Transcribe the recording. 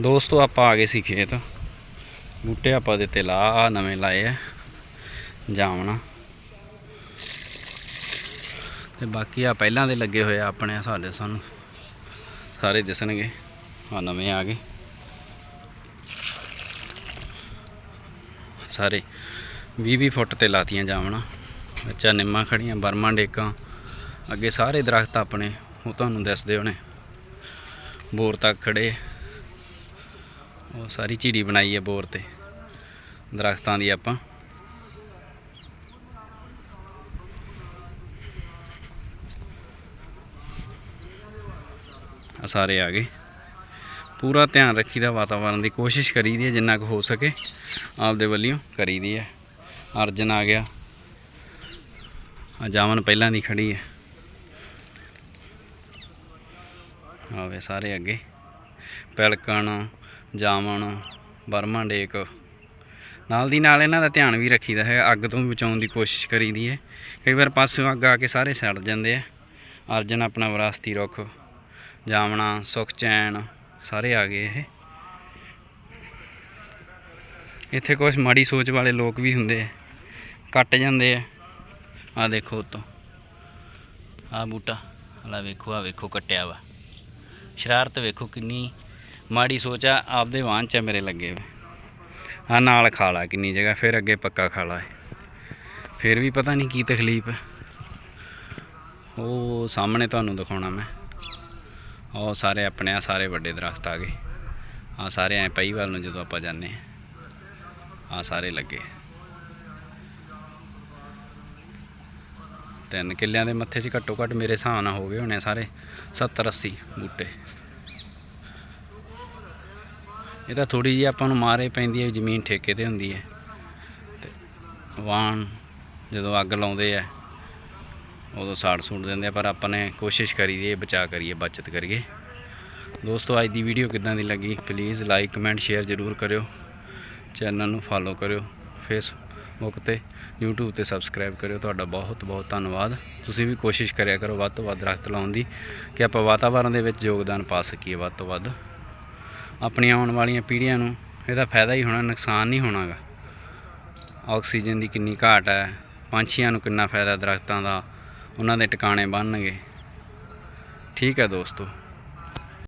ਦੋਸਤੋ, ਆਪਾਂ ਆ ਗਏ ਸੀ ਖੇਤ। ਬੂਟੇ ਆਪਾਂ ਦਿੱਤੇ ਲਾ, ਆਹ ਨਵੇਂ ਲਾਏ ਆ, ਜਾਮਣਾ। ਤੇ ਬਾਕੀ ਆ ਪਹਿਲਾਂ ਦੇ ਲੱਗੇ ਹੋਏ ਆ ਆਪਣੇ, ਆਹ ਸਾਡੇ ਸਾਨੂੰ। ਸਾਰੇ ਦਿਸਣਗੇ ਆ ਨਵੇਂ ਆ ਗਏ। ਸਾਰੇ 20 20 ਫੁੱਟ ਤੇ ਲਾਤੀਆਂ ਜਾਵਣਾ ਬੱਚਾ ਨਿੰਮਾਂ ਖੜੀਆਂ ਬਰਮਾਂ ਡੇਕਾਂ। ਅੱਗੇ ਸਾਰੇ ਦਰਖਤ ਆਪਣੇ, ਉਹ ਤੁਹਾਨੂੰ ਦੱਸਦੇ ਹੋਣੇ। ਬੋਰ ਤੱਕ ਖੜੇ ਉਹ ਸਾਰੀ ਝੀੜੀ ਬਣਾਈ ਹੈ ਬੋਰ ਤੇ, ਦਰਖਤਾਂ ਦੀ ਆਪਾਂ। ਆ ਸਾਰੇ ਆ ਗਏ। ਪੂਰਾ ਧਿਆਨ ਰੱਖੀਦਾ ਵਾਤਾਵਰਣ ਦੀ, ਕੋਸ਼ਿਸ਼ ਕਰੀਦੀ ਹੈ ਜਿੰਨਾ ਕੁ ਹੋ ਸਕੇ, ਆਪਦੇ ਵੱਲੋਂ ਕਰੀਦੀ ਹੈ ਅਰਜਨ ਆ ਗਿਆ। ਆ ਜਾਮਨ ਪਹਿਲਾਂ ਦੀ ਖੜੀ ਹੈ ਆਵੇ ਸਾਰੇ ਅੱਗੇ। ਪਿਲਕਣ ਜਾਮਣ, ਬਰਮਾ ਡੇਕ। ਨਾਲ ਦੀ ਨਾਲ ਇਹਨਾਂ ਦਾ ਧਿਆਨ ਵੀ ਰੱਖੀਦਾ ਹੈ ਅੱਗ ਤੋਂ ਵੀ ਬਚਾਉਣ ਦੀ ਕੋਸ਼ਿਸ਼ ਕਰੀਦੀ ਹੈ। ਕਈ ਵਾਰ ਪਾਸੋਂ ਅੱਗ ਆ ਕੇ ਸਾਰੇ ਸੜ ਜਾਂਦੇ ਆ। ਅਰਜਨ ਆਪਣਾ ਵਿਰਾਸਤੀ ਰੁੱਖ, ਜਾਮਣਾ, ਸੁਖ ਚੈਨ, ਸਾਰੇ ਆ ਗਏ ਇਹ। ਇੱਥੇ ਕੁਝ ਮਾੜੀ ਸੋਚ ਵਾਲੇ ਲੋਕ ਵੀ ਹੁੰਦੇ ਆ। ਕੱਟ ਜਾਂਦੇ ਆ। ਆ ਦੇਖੋ ਉਤੋਂ। ਆ ਬੂਟਾ। ਹਲਾ ਵੇਖੋ ਆ ਵੇਖੋ ਕੱਟਿਆ ਵਾ। ਸ਼ਰਾਰਤ ਵੇਖੋ ਕਿੰਨੀ ਮਾੜੀ ਸੋਚ ਆ, ਆਪਦੇ ਵਾਹਨ ਚ ਆ ਮੇਰੇ ਲੱਗੇ ਵੇ ਆ ਨਾਲ ਖਾਲਾ ਕਿੰਨੀ ਜਗ੍ਹਾ, ਫਿਰ ਅੱਗੇ ਪੱਕਾ ਖਾਲਾ ਹੈ ਫਿਰ ਵੀ ਪਤਾ ਨਹੀਂ ਕੀ ਤਕਲੀਫ ਹੈ ਉਹ ਸਾਹਮਣੇ ਤੁਹਾਨੂੰ ਦਿਖਾਉਣਾ ਮੈਂ। ਉਹ ਸਾਰੇ ਆਪਣੇ ਆ, ਸਾਰੇ ਵੱਡੇ ਦਰਖਤ ਆ ਗਏ। ਆ ਸਾਰੇ ਐ ਪਈ ਵੱਲ ਨੂੰ ਜਦੋਂ ਆਪਾਂ ਜਾਂਦੇ ਆ। ਆ ਸਾਰੇ ਲੱਗੇ। ਤਿੰਨ ਕਿੱਲਿਆਂ ਦੇ ਮੱਥੇ 'ਚ ਘੱਟੋ ਘੱਟ ਮੇਰੇ ਹਿਸਾਬ ਨਾਲ ਹੋ ਗਏ ਹੋਣੇ ਸਾਰੇ 70 80 ਬੂਟੇ। ਇਹ ਤਾਂ ਥੋੜੀ ਜਿਹੀ ਆਪਾਂ ਨੂੰ ਮਾਰੇ ਪੈਂਦੀ ਹੈ, ਜ਼ਮੀਨ ਠੇਕੇ ਤੇ ਹੁੰਦੀ ਹੈ। ਤੇ ਵਾਹਣ ਜਦੋਂ ਅੱਗ ਲਾਉਂਦੇ ਆ, ਉਦੋਂ ਸਾੜ ਸੂੜ ਦਿੰਦੇ ਆ, ਪਰ ਆਪਾਂ ਨੇ ਕੋਸ਼ਿਸ਼ ਕਰੀ ਦੀ ਹੈ, ਬਚਾ ਕਰੀਏ, ਬਚਤ ਕਰੀਏ। ਦੋਸਤੋ, ਅੱਜ ਦੀ ਵੀਡੀਓ ਕਿੱਦਾਂ ਦੀ ਲੱਗੀ? ਪਲੀਜ਼ ਲਾਈਕ ਕਮੈਂਟ ਸ਼ੇਅਰ ਜ਼ਰੂਰ ਕਰਿਓ। ਚੈਨਲ ਨੂੰ ਫੋਲੋ ਕਰਿਓ। ਫੇਸਬੁੱਕ ਤੇ, YouTube ਤੇ ਸਬਸਕ੍ਰਾਈਬ ਕਰਿਓ। ਤੁਹਾਡਾ ਬਹੁਤ ਬਹੁਤ ਧੰਨਵਾਦ। ਤੁਸੀਂ ਵੀ ਕੋਸ਼ਿਸ਼ ਕਰਿਆ ਕਰੋ ਵੱਧ ਤੋਂ ਵੱਧ ਦਰਖਤ ਲਾਉਣ ਦੀ, ਕਿ ਆਪਾਂ ਵਾਤਾਵਰਣ ਦੇ ਵਿੱਚ ਯੋਗਦਾਨ ਪਾ ਸਕੀਏ ਵੱਧ ਤੋਂ ਵੱਧ। ਆਪਣੀਆਂ ਆਉਣ ਵਾਲੀਆਂ ਪੀੜ੍ਹੀਆਂ ਨੂੰ ਇਹਦਾ ਫਾਇਦਾ ਹੀ ਹੋਣਾ, ਨੁਕਸਾਨ ਨਹੀਂ ਹੋਣਾਗਾ। ਆਕਸੀਜਨ ਦੀ ਕਿੰਨੀ ਘਾਟ ਹੈ, ਪੰਛੀਆਂ ਨੂੰ ਕਿੰਨਾ ਫਾਇਦਾ ਦਰਖਤਾਂ ਦਾ, ਉਹਨਾਂ ਦੇ ਟਿਕਾਣੇ ਬਣਨਗੇ। ਠੀਕ ਹੈ ਦੋਸਤੋ।